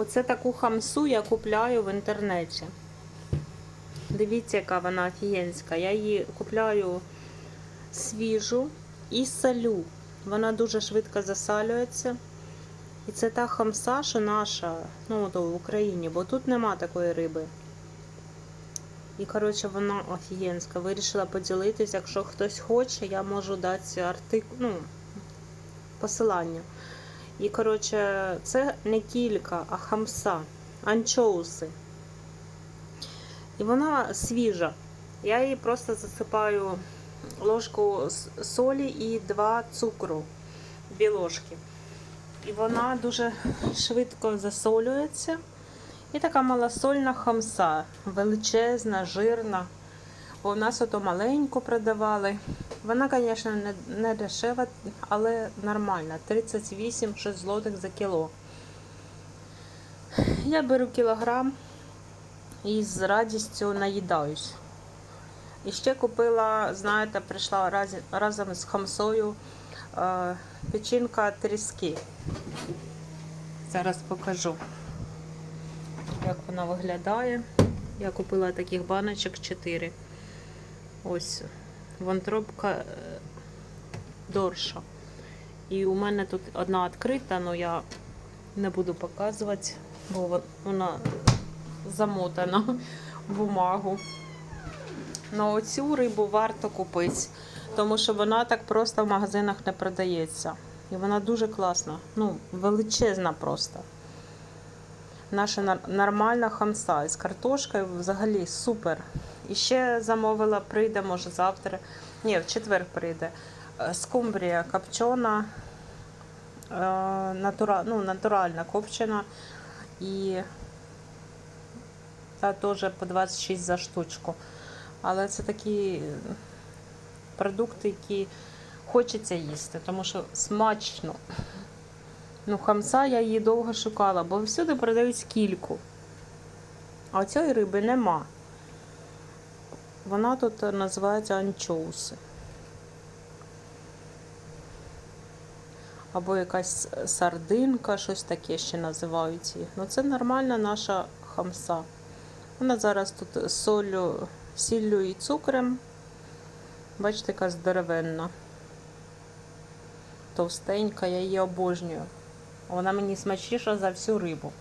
Оце таку хамсу я купляю в інтернеті. Дивіться, яка вона офігенська. Я її купляю свіжу і солю. Вона дуже швидко засалюється. І це та хамса, що наша, ну, то в Україні, бо тут нема такої риби. І, коротше, вона офігенська. Вирішила поділитись. Якщо хтось хоче, я можу дати артикул, ну, посилання. І, коротше, це не кілька, а хамса, анчоуси. І вона свіжа. Я її просто засипаю ложку солі і два цукру, дві ложки. І вона дуже швидко засолюється. І така малосольна хамса, величезна, жирна. Бо у нас ото маленьку продавали. Вона, звісно, не, дешева, але нормальна. 38-6 злотих за кіло. Я беру кілограм і з радістю наїдаюсь. І ще купила, знаєте, прийшла раз, разом з хамсою е, печінка тріски. Зараз покажу, як вона виглядає. Я купила таких баночок 4. Ось вантробка е, дорша. І у мене тут одна відкрита, але я не буду показувати, бо вона замотана в бумагу. Ну оцю рибу варто купити, тому що вона так просто в магазинах не продається. І вона дуже класна, ну, величезна просто. Наша нормальна хамса з картошкою взагалі супер. І ще замовила, прийде, може завтра. Ні, в четвер прийде. Е, Скумбрія копчена, е, натура, ну, натуральна копчена. І та теж по 26 за штучку. Але це такі продукти, які хочеться їсти, тому що смачно. Ну, хамса я її довго шукала, бо всюди продають кільку. А цієї риби нема. Вона тут називається анчоуси. Або якась сардинка, щось таке ще називають її. Ну це нормальна наша хамса. Вона зараз тут з солью, сіллю і цукрем. Бачите, яка здоровенна. Товстенька, я її обожнюю. Вона мені смачніша за всю рибу.